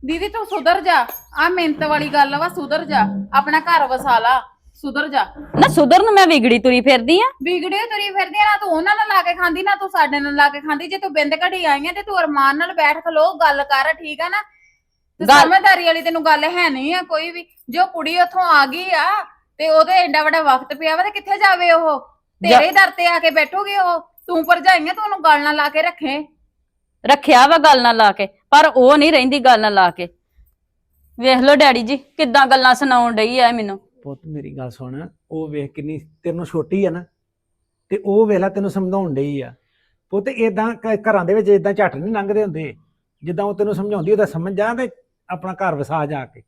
ਦੀਦੀ ਤੂੰ ਸੁਧਰ ਜਾ। ਆ ਮਿਹਨਤ ਵਾਲੀ ਗੱਲ ਵਾ ਸੁਧਰ ਜਾ। ਆਪਣਾ ਘਰ ਵਸਾ ਲਾ। ਸੁਧਰ ਜਾ। ਨਾ ਸੁਧਰ ਨੂੰ ਮੈਂ ਵਿਗੜੀ ਤੁਰੀ ਫਿਰਦੀ ਆ। ਵਿਗੜੇ ਤੁਰੀ ਫਿਰਦੀ ਆ ਨਾ ਤੂੰ ਉਹਨਾਂ ਨਾਲ ਲਾ ਕੇ ਖਾਂਦੀ ਨਾ ਤੂੰ ਸਾਡੇ ਨਾਲ ਲਾ ਕੇ ਖਾਂਦੀ। ਜੇ ਤੂੰ ਬਿੰਦ ਘੜੀ ਆਈ ਆ ਤੇ ਤੂੰ ਅਰਮਾਨ ਨਾਲ ਬੈਠ ਖਲੋ ਗੱਲ ਕਰ ਠੀਕ ਆ ਨਾ? ਤੇ ਗੱਲ- ਸਮਝਦਾਰੀ ਵਾਲੀ ਤੈਨੂੰ ਗੱਲ ਹੈ ਨਹੀਂ ਆ ਕੋਈ ਵੀ। ਜੋ ਕੁੜੀ ਉੱਥੋਂ ਆ ਗਈ ਆ ਤੇ ਉਹਦੇ ਐਡਾ ਵੱਡਾ ਵਕਤ ਪਿਆ ਵਾ ਤੇ ਕਿੱਥੇ ਜਾਵੇ ਉਹ? ਤੇਰੇ ਦਰ ਤੇ ਆ ਕੇ ਬੈਠੋਗੇ ਉਹ? ਤੂੰ ਭਰਜਾਈਆਂ ਤੂੰ ਉਹਨੂੰ ਗੱਲ ਨਾਲ ਲਾ ਕੇ ਰੱਖੇ। ਰੱਖਿਆ ਵਾ ਗੱਲ ਨਾਲ ਲਾ ਕੇ ਪਰ ਉਹ ਨਹੀਂ ਰਹਿੰਦੀ ਗੱਲ ਨਾਲ ਲਾ ਕੇ। ਵੇਖ ਲਓ ਡੈਡੀ ਜੀ ਕਿੱਦਾਂ ਗੱਲਾਂ ਸੁਣਾਉਣ ਡਈ ਐ ਮੈਨੂੰ। ਪੁੱਤ, ਮੇਰੀ ਗੱਲ ਸੁਣ, ਉਹ ਵੇਖ ਕਿੰਨੀ ਤੇਰੇ ਨੂੰ ਛੋਟੀ ਆ ਨਾ, ਤੇ ਉਹ ਵੇਲਾ ਤੈਨੂੰ ਸਮਝਾਉਣ ਡਈ ਆ। ਪੁੱਤ ਇਦਾਂ ਘਰਾਂ ਦੇ ਵਿੱਚ ਇਦਾਂ ਝੱਟ ਨਹੀਂ ਲੰਘਦੇ ਹੁੰਦੇ। ਜਿੱਦਾਂ ਉਹ ਤੈਨੂੰ ਸਮਝਾਉਂਦੀ ਉਹਦਾ ਸਮਝ ਜਾ ਤੇ ਆਪਣਾ ਘਰ ਵਸਾ ਜਾ ਕੇ।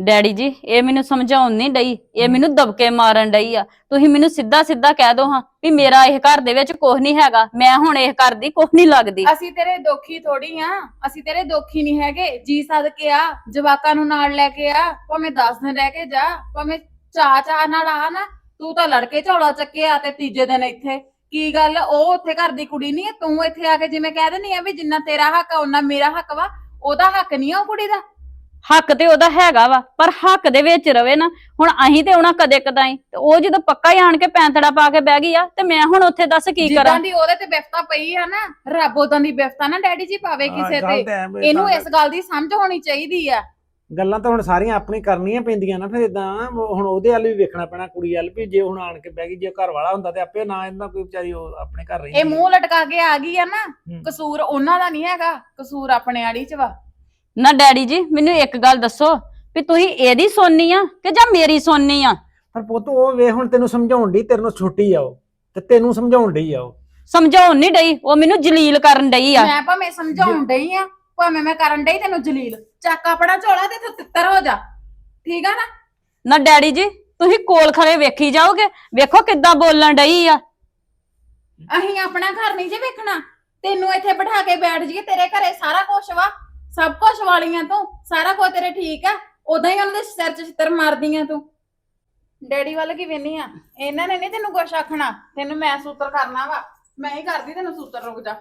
ਡੈਡੀ ਜੀ, ਇਹ ਮੈਨੂੰ ਸਮਝਾਉਣ ਨਹੀਂ ਡਈ, ਇਹ ਮੈਨੂੰ ਦਬਕੇ ਮਾਰਨ ਡਈ ਆ। ਤੁਸੀਂ ਮੈਨੂੰ ਸਿੱਧਾ ਸਿੱਧਾ ਕਹਿ ਦੋ ਹਾਂ ਵੀ ਮੇਰਾ ਇਹ ਘਰ ਦੇ ਵਿੱਚ ਕੁਝ ਨਹੀਂ ਹੈਗਾ, ਮੈਂ ਹੁਣ ਇਹ ਘਰ ਦੀ ਕੁਝ ਨਹੀਂ ਲੱਗਦੀ। ਅਸੀਂ ਤੇਰੇ ਦੁਖੀ ਥੋੜੀ ਆ ਅਸੀਂ ਤੇਰੇ ਦੁਖੀ ਨਹੀਂ ਹੈਗੇ, ਜੀ ਸਦਕੇ ਆ, ਜਵਾਕਾਂ ਨੂੰ ਨਾਲ ਲੈ ਕੇ ਆ, ਭਾਵੇਂ 10 ਦਿਨ ਰਹਿ ਕੇ ਜਾ, ਭਾਵੇਂ ਚਾ ਚਾ ਨਾਲ ਆ ਨਾ, ਤੂੰ ਤਾਂ ਲੜਕੇ ਝੋਲਾ ਚੱਕਿਆ ਤੇ ਤੀਜੇ ਦਿਨ ਇੱਥੇ। ਕੀ ਗੱਲ, ਉਹ ਉੱਥੇ ਘਰ ਦੀ ਕੁੜੀ ਨਹੀਂ ਤੂੰ ਇੱਥੇ ਆ ਕੇ ਜਿਵੇਂ ਕਹਿ ਦਿੰਦੀ ਆ ਵੀ ਜਿੰਨਾ ਤੇਰਾ ਹੱਕ ਆ ਉਹਨਾਂ ਮੇਰਾ ਹੱਕ ਵਾ, ਉਹਦਾ ਹੱਕ ਨਹੀਂ ਆ ਉਹ ਕੁੜੀ ਦਾ। ਹੱਕ ਤੇ ਉਹਦਾ ਹੈਗਾ ਵਾ ਪਰ ਹੱਕ ਦੇ ਵਿੱਚ ਰਵੇ ਨਾ। ਹੁਣ ਅਸੀਂ ਤੇ ਉਹਨਾਂ ਕਦੇ ਕਦਾਈ ਤੇ ਉਹ ਜਦੋਂ ਪੱਕਾ ਹੀ ਆਣ ਕੇ ਪੈਂਤੜਾ ਪਾ ਕੇ ਬਹਿ ਗਈ ਆ ਤੇ ਮੈਂ ਹੁਣ ਉੱਥੇ ਦੱਸ ਕੀ ਕਰਾਂ? ਜਿੱਦਾਂ ਦੀ ਉਹਦੇ ਤੇ ਬਿਫਤਾ ਪਈ ਆ ਨਾ ਰੱਬ ਉਦਾਂ ਦੀ ਬਿਫਤਾ ਨਾ ਡੈਡੀ ਜੀ ਪਾਵੇ ਕਿਸੇ ਤੇ। ਇਹਨੂੰ ਇਸ ਗੱਲ ਦੀ ਸਮਝ ਹੋਣੀ ਚਾਹੀਦੀ ਆ। ਗੱਲਾਂ ਤਾਂ ਹੁਣ ਸਾਰੀਆਂ ਆਪਣੀ ਕਰਨੀਆਂ ਪੈਂਦੀਆਂ ਨਾ ਫਿਰ ਇਦਾਂ ਹੁਣ ਉਹਦੇ ਵੱਲ ਵੀ ਵੇਖਣਾ ਪੈਣਾ ਕੁੜੀ ਵੱਲ ਵੀ ਜੇ ਹੁਣ ਆਣ ਕੇ ਬਹਿ ਗਈ ਜੇ ਘਰ ਵਾਲਾ ਹੁੰਦਾ ਤੇ ਆਪੇ ਨਾ ਇਹਨਾਂ ਕੋਈ ਵਿਚਾਰੀ ਉਹ ਆਪਣੇ ਘਰ ਰਹੀ ਇਹ ਮੂੰਹ ਲਟਕਾ ਕੇ ਆ ਗਈ ਆ ਨਾ ਕਸੂਰ ਉਹਨਾਂ ਦਾ ਨਹੀਂ ਹੈਗਾ ਕਸੂਰ ਆਪਣੇ ਆੜੀ ਚ ਵਾ। ਨਾ ਡੈਡੀ ਜੀ ਮੈਨੂੰ ਇੱਕ ਗੱਲ ਦੱਸੋ ਵੀ ਤੁਸੀਂ ਇਹਦੀ ਸੋਨੀ ਆ ਕਿ ਜਾਂ ਮੇਰੀ ਸੋਨੀ ਆ? ਪਰ ਪੁੱਤ ਉਹ ਵੇ ਹੁਣ ਤੈਨੂੰ ਸਮਝਾਉਣ ਡਈ ਤੇਰੇ ਨੂੰ ਛੋਟੀ ਆ ਉਹ ਤੇ ਤੈਨੂੰ ਸਮਝਾਉਣ ਡਈ ਆ ਉਹ। ਸਮਝਾਉਣ ਨਹੀਂ ਡਈ ਉਹ ਮੈਨੂੰ ਜਲੀਲ ਕਰਨ ਡਈ ਆ। ਮੈਂ ਭਾਵੇਂ ਸਮਝਾਉਣ ਡਈ ਆ ਭਾਵੇਂ ਮੈਂ ਕਰਨ ਡਈ ਤੈਨੂੰ ਜਲੀਲ। ਚੱਕ ਆਪਣਾ ਝੋਲਾ ਤੇ ਇੱਥੋਂ ਤਿੱਤਰ ਹੋ ਜਾ। ਠੀਕ ਆ ਨਾ? ਨਾ ਡੈਡੀ ਜੀ ਤੁਸੀਂ ਕੋਲ ਖੜੇ ਵੇਖੀ ਜਾਓਗੇ ਵੇਖੋ ਕਿੱਦਾਂ ਬੋਲਣ ਡਈ ਆ। ਅਸੀਂ ਆਪਣਾ ਘਰ ਨਹੀਂ ਜੇ ਵੇਖਣਾ। ਤੈਨੂੰ ਇੱਥੇ ਬਿਠਾ ਕੇ ਬੈਠ ਜਾਈਏ ਤੇਰੇ ਘਰੇ ਸਾਰਾ ਕੁਝ ਵਾ। ਸਭ ਕੁਝ ਵਾਲੀਆਂ ਤੂੰ ਸਾਰਾ ਕੁਝ ਤੇਰੇ ਠੀਕ ਆ ਉਦਾਂ ਹੀ ਉਹਨਾਂ ਦੇ ਸਿਰ 'ਚ ਛਿੱਤਰ ਮਾਰਦੀਆਂ ਤੂੰ। ਡੈਡੀ ਵੱਲ ਕੀ ਵੇਨੀ ਆ? ਇਹਨਾਂ ਨੇ ਨਹੀਂ ਤੈਨੂੰ ਕੁਛ ਆਖਣਾ ਤੈਨੂੰ ਮੈਂ ਸੂਤਰ ਕਰਨਾ ਵਾ। ਮੈਂ ਹੀ ਕਰਦੀ ਤੈਨੂੰ ਸੂਤਰ ਰੁਕ ਜਾ।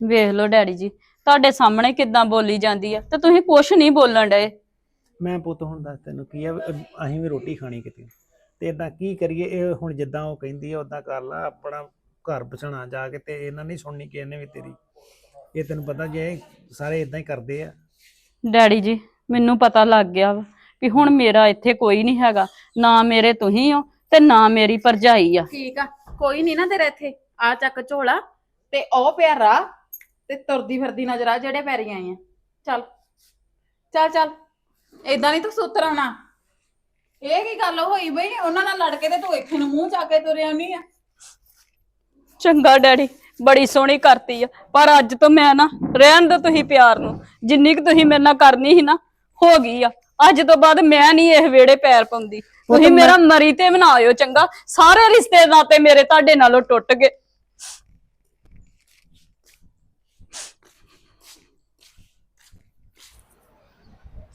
ਵੇਖ ਲਓ ਡੈਡੀ ਜੀ ਤੁਹਾਡੇ ਸਾਹਮਣੇ ਕਿੱਦਾਂ ਬੋਲੀ ਜਾਂਦੀ ਆ ਤੇ ਤੁਸੀਂ ਕੁਛ ਨਹੀਂ ਬੋਲਣ ਡਏ। ਮੈਂ ਪੁੱਤ ਹੁਣ ਦੱਸ ਤੈਨੂੰ ਕੀ ਆ ਅਸੀਂ ਵੀ ਰੋਟੀ ਖਾਣੀ ਕਿਤੇ। ਤੇ ਇਦਾਂ ਕੀ ਕਰੀਏ ਇਹ ਹੁਣ ਜਿੱਦਾਂ ਉਹ ਕਹਿੰਦੀ ਆ ਉਦਾਂ ਕਰ ਲਾ ਆਪਣਾ ਘਰ ਬਸਣਾ ਜਾ ਕੇ ਤੇ ਇਹਨਾਂ ਨਹੀਂ ਸੁਣਨੀ ਕਿਸੇ ਨੇ ਵੀ ਤੇਰੀ। ਇਹ ਤੈਨੂੰ ਪਤਾ ਜੇ ਸਾਰੇ ਇਦਾਂ ਹੀ ਕਰਦੇ ਆ। ਡੈਡੀ ਜੀ ਮੈਨੂੰ ਪਤਾ ਲੱਗ ਗਿਆ ਵਾ ਵੀ ਹੁਣ ਮੇਰਾ ਇੱਥੇ ਕੋਈ ਨਹੀਂ ਹੈਗਾ। ਨਾ ਮੇਰੇ ਤੁਸੀਂ ਹੋ ਤੇ ਨਾ ਮੇਰੀ ਭਰਜਾਈ ਆ। ਠੀਕ ਆ ਕੋਈ ਨਹੀਂ ਨਾ ਤੇਰੇ ਇੱਥੇ। ਆ ਚੱਕ ਝੋਲਾ ਤੇ ਉਹ ਪਿਆ ਰਾਹ ਤੇ ਤੁਰਦੀ ਫਿਰਦੀ ਨਜ਼ਰ ਆ ਜਿਹੜੇ ਪੈਰੀ ਆਏ ਆ। ਚੱਲ ਚੱਲ ਚੱਲ। ਏਦਾਂ ਨਹੀਂ ਤੂੰ ਸੁਤਰਾਣਾ ਇਹ ਕੀ ਗੱਲ ਹੋਈ ਬਈ? ਉਹਨਾਂ ਨਾਲ ਲੜ ਕੇ ਤੇ ਤੂੰ ਇੱਥੇ ਨੂੰ ਮੂੰਹ ਚਾ ਕੇ ਤੁਰਿਆ ਨਹੀਂ ਆ। ਚੰਗਾ ਡੈਡੀ। ਬੜੀ ਸੋਹਣੀ ਕਰਤੀ ਆ। ਪਰ ਅੱਜ ਤੋਂ ਮੈਂ ਨਾ ਰਹਿਣ ਦੋ ਤੁਸੀਂ ਪਿਆਰ ਨੂੰ। ਜਿੰਨੀ ਕੁ ਤੁਸੀਂ ਮੇਰੇ ਨਾਲ ਕਰਨੀ ਸੀ ਨਾ ਹੋ ਗਈ ਆ। ਅੱਜ ਤੋਂ ਬਾਅਦ ਮੈਂ ਨਹੀਂ ਇਹ ਵੇੜੇ ਪੈਰ ਪਾਉਂਦੀ। ਤੁਸੀਂ ਮੇਰਾ ਮਰੀ ਤੇ ਬਣਾਇਓ ਚੰਗਾ। ਸਾਰੇ ਰਿਸ਼ਤੇ ਨਾਤੇ ਮੇਰੇ ਤੁਹਾਡੇ ਨਾਲੋਂ ਟੁੱਟ ਗਏ।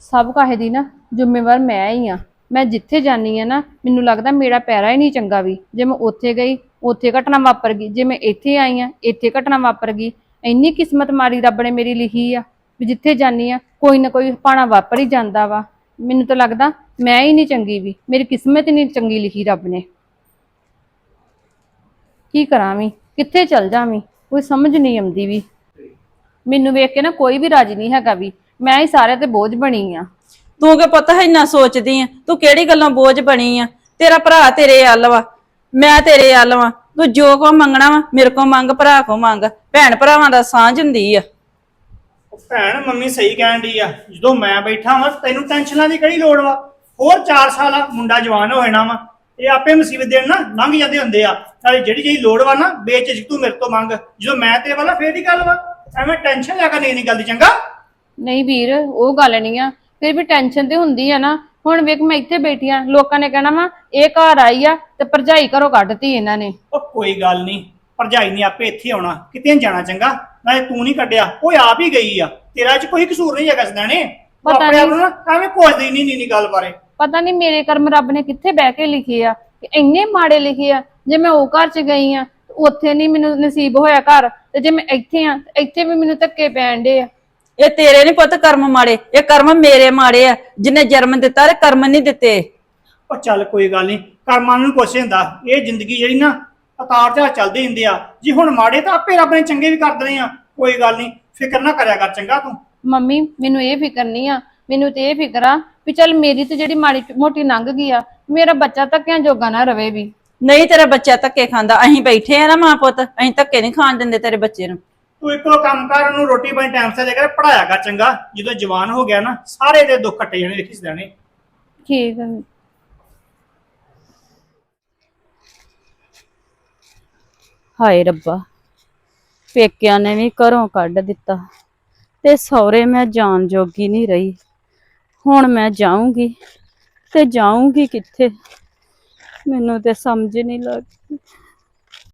ਸਭ ਕਾਹੇ ਦੀ ਨਾ ਜ਼ਿੰਮੇਵਾਰ ਮੈਂ ਹੀ ਆ। ਮੈਂ ਜਿੱਥੇ ਜਾਨੀ ਆ ਨਾ ਮੈਨੂੰ ਲੱਗਦਾ ਮੇਰਾ ਪੈਰਾ ਹੀ ਨਹੀਂ ਚੰਗਾ ਵੀ। ਜੇ ਮੈਂ ਉੱਥੇ ਗਈ ਉੱਥੇ ਘਟਨਾ ਵਾਪਰ ਗਈ। ਜੇ ਮੈਂ ਇੱਥੇ ਆਈ ਆ, ਇੱਥੇ ਘਟਨਾ ਵਾਪਰ ਗਈ। ਇੰਨੀ ਕਿਸਮਤ ਮਾਰੀ ਰੱਬ ਨੇ ਮੇਰੀ ਲਿਖੀ ਆ ਵੀ ਜਿੱਥੇ ਜਾਨੀ ਆ, ਕੋਈ ਨਾ ਕੋਈ ਪਾਣਾ ਵਾਪਰ ਹੀ ਜਾਂਦਾ ਵਾ। ਮੈਨੂੰ ਤਾਂ ਲੱਗਦਾ ਮੈਂ ਹੀ ਨਹੀਂ ਚੰਗੀ ਵੀ, ਮੇਰੀ ਕਿਸਮਤ ਹੀ ਨਹੀਂ ਚੰਗੀ ਲਿਖੀ ਰੱਬ ਨੇ। ਕੀ ਕਰਾਂ ਵੀ? ਕਿੱਥੇ ਚਲ ਜਾਵੀਂ ਕੋਈ ਸਮਝ ਨਹੀਂ ਆਉਂਦੀ ਵੀ। ਮੈਨੂੰ ਵੇਖ ਕੇ ਨਾ ਕੋਈ ਵੀ ਰਾਜੀ ਨਹੀਂ ਹੈਗਾ ਵੀ। ਮੈਂ ਹੀ ਸਾਰਿਆਂ ਤੇ ਬੋਝ ਬਣੀ ਆ। ਤੂੰ ਕਿ ਪੁੱਤ ਇੰਨਾ ਸੋਚਦੀ ਆ? ਤੂੰ ਕਿਹੜੀ ਗੱਲੋਂ ਬੋਝ ਬਣੀ ਆ? ਤੇਰਾ ਭਰਾ ਤੇਰੇ ਵੱਲ ਵਾ। ਮੈਂ ਤੇਰੇ ਵੱਲ ਵਾ। ਤੂੰ ਜੋ ਕੋ ਮੰਗਣਾ ਵਾ ਮੇਰੇ ਕੋ ਮੰਗ ਭਰਾ ਕੋ ਮੰਗ। ਭੈਣ ਭਰਾਵਾਂ ਦਾ ਸਾਂਝ ਹੁੰਦੀ ਆ। ਉਹ ਭੈਣ ਮੰਮੀ ਸਹੀ ਕਹਿਣ ਦੀ ਆ ਜਦੋਂ ਮੈਂ ਬੈਠਾ ਵਾਂ ਤੈਨੂੰ ਟੈਨਸ਼ਨਾਂ ਦੀ ਕਿਹੜੀ ਲੋੜ ਵਾ? ਹੋਰ 4 ਸਾਲ ਆ ਮੁੰਡਾ ਜਵਾਨ ਹੋ ਜਾਣਾ ਵਾ। ਇਹ ਆਪੇ ਮੁਸੀਬਤ ਦੇਣ ਨਾ ਲੰਘ ਜਾਂਦੇ ਹੁੰਦੇ ਆ। ਨਾਲੇ ਜਿਹੜੀ ਜਿਹੜੀ ਲੋੜ ਵਾ ਨਾ ਬੇਚਿਜਕ ਤੂੰ ਮੇਰੇ ਤੋਂ ਮੰਗ। ਜਦੋਂ ਮੈਂ ਤੇਰੇ ਵੱਲ ਫੇਰ ਦੀ ਗੱਲ ਵਾ। ਐਵੇਂ ਟੈਨਸ਼ਨ ਲੈ ਕੇ ਨਹੀਂ ਨਹੀਂ ਗੱਲ ਦੀ ਚੰਗਾ? ਨਹੀਂ ਵੀਰ ਉਹ ਗੱਲ ਨਹੀਂ ਆ। ਫਿਰ ਵੀ ਟੈਨਸ਼ਨ ਤੇ ਹੁੰਦੀ ਆ ਨਾ। ਹੁਣ ਵੇਖ ਮੈਂ ਇੱਥੇ ਬੈਠੀ ਆ ਲੋਕਾਂ ਨੇ ਕਹਿਣਾ ਵਾ ਇਹ ਘਰ ਆਈ ਆ ਤੇ ਭਰਜਾਈ ਘਰੋਂ ਕੱਢਤੀ ਇਹਨਾਂ ਨੇ। ਉਹ ਕੋਈ ਗੱਲ ਨਹੀਂ ਭਰਜਾਈ ਨੇ ਆਪੇ ਇੱਥੇ ਆਉਣਾ ਕਿਤੇ ਜਾਣਾ ਚੰਗਾ ਨਾਲੇ ਤੂੰ ਨਹੀਂ ਕੱਢਿਆ ਉਹ ਆਪ ਹੀ ਗਈ ਆ ਤੇਰਾ ਚ ਕੋਈ ਕਸੂਰ ਨਹੀਂ ਹੈਗਾ ਸਦਾਣੇ। ਪਤਾ ਆਪਣੇ ਆਪ ਨੀ। ਨੂੰ ਐਵੇਂ ਨਹੀਂ ਨੀ ਨੀ ਗੱਲ ਬਾਰੇ। ਪਤਾ ਨਹੀਂ ਮੇਰੇ ਕਰਮ ਰੱਬ ਨੇ ਕਿੱਥੇ ਬਹਿ ਕੇ ਲਿਖੇ ਆ ਕਿ ਇੰਨੇ ਮਾੜੇ ਲਿਖੇ ਆ ਜੇ ਮੈਂ ਉਹ ਘਰ ਚ ਗਈ ਆ ਉੱਥੇ ਨਹੀਂ ਮੈਨੂੰ ਨਸੀਬ ਹੋਇਆ ਘਰ ਤੇ ਜੇ ਮੈਂ ਇੱਥੇ ਆ ਇੱਥੇ ਵੀ ਮੈਨੂੰ ਧੱਕੇ ਪੈਣ ਡੇ ਆ। ਇਹ ਤੇਰੇ ਨਹੀਂ ਪੁੱਤ ਕਰਮ ਮਾੜੇ ਇਹ ਕਰਮ ਮੇਰੇ ਮਾੜੇ ਆ ਜਿਨੇ ਜਨਮ ਦਿੱਤਾ ਤੇ ਕਰਮ ਨਹੀਂ ਦਿੱਤੇ। ਉਹ ਚੱਲ ਕੋਈ ਗੱਲ ਨਹੀਂ ਕਰਮਾਂ ਨੂੰ ਕੁਛ ਹੁੰਦਾ। ਇਹ ਜ਼ਿੰਦਗੀ ਜਿਹੜੀ ਨਾ ਅਤਾਰ ਜਾ ਚੱਲਦੇ ਹੁੰਦੇ ਆ। ਜੇ ਹੁਣ ਮਾੜੇ ਤਾਂ ਆਪੇ ਰੱਬ ਨੇ ਚੰਗੇ ਵੀ ਕਰ ਦੇਣੇ ਆ। ਕੋਈ ਗੱਲ ਨਹੀਂ ਫਿਕਰ ਨਾ ਕਰਿਆ ਕਰ ਚੰਗਾ ਤੂੰ। ਮੰਮੀ ਮੈਨੂੰ ਇਹ ਫਿਕਰ ਨਹੀਂ ਆ ਮੈਨੂੰ ਤੇ ਇਹ ਫਿਕਰ ਆ ਵੀ ਚੱਲ ਮੇਰੀ ਤੇ ਜਿਹੜੀ ਮਾੜੀ ਮੋਟੀ ਲੰਘ ਗਈ ਆ ਮੇਰਾ ਬੱਚਾ ਧੱਕਿਆਂ ਜੋਗਾ ਨਾ ਰਵੇ ਵੀ। ਨਹੀਂ ਤੇਰਾ ਬੱਚਾ ਧੱਕੇ ਖਾਂਦਾ ਅਸੀਂ ਬੈਠੇ ਆ ਨਾ ਮਾਂ ਪੁੱਤ ਅਸੀਂ ਧੱਕੇ ਨਹੀਂ ਖਾਣ ਦਿੰਦੇ ਤੇਰੇ ਬੱਚੇ ਨੂੰ। ਤੂੰ ਇੱਕੋ ਕੰਮ ਕਰ, ਉਹਨੂੰ ਰੋਟੀ ਪਾਣੀ ਟਾਈਮ ਸਿਰ ਦੇ ਕਰ ਪੜਾਇਆ ਕਰ ਚੰਗਾ। ਜਦੋਂ ਜਵਾਨ ਹੋ ਗਿਆ ਨਾ, ਸਾਰੇ ਦੇ ਦੁੱਖ ਕੱਟੇ ਜਾਣੇ ਦੇਖੀ ਸਦਾਣੇ ਠੀਕ ਆ। ਹਾਏ ਰੱਬਾ, ਪੇਕਿਆਂ ਨੇ ਵੀ ਘਰੋਂ ਕੱਢ ਦਿੱਤਾ। ਤੇ ਸਹੁਰੇ ਮੈਂ ਜਾਣ ਜੋਗੀ ਨਹੀਂ ਰਹੀ। ਹੁਣ ਮੈਂ ਜਾਊਂਗੀ, ਤੇ ਜਾਊਂਗੀ ਕਿੱਥੇ? ਮੈਨੂੰ ਤੇ ਸਮਝ ਨਹੀਂ ਲੱਗਦੀ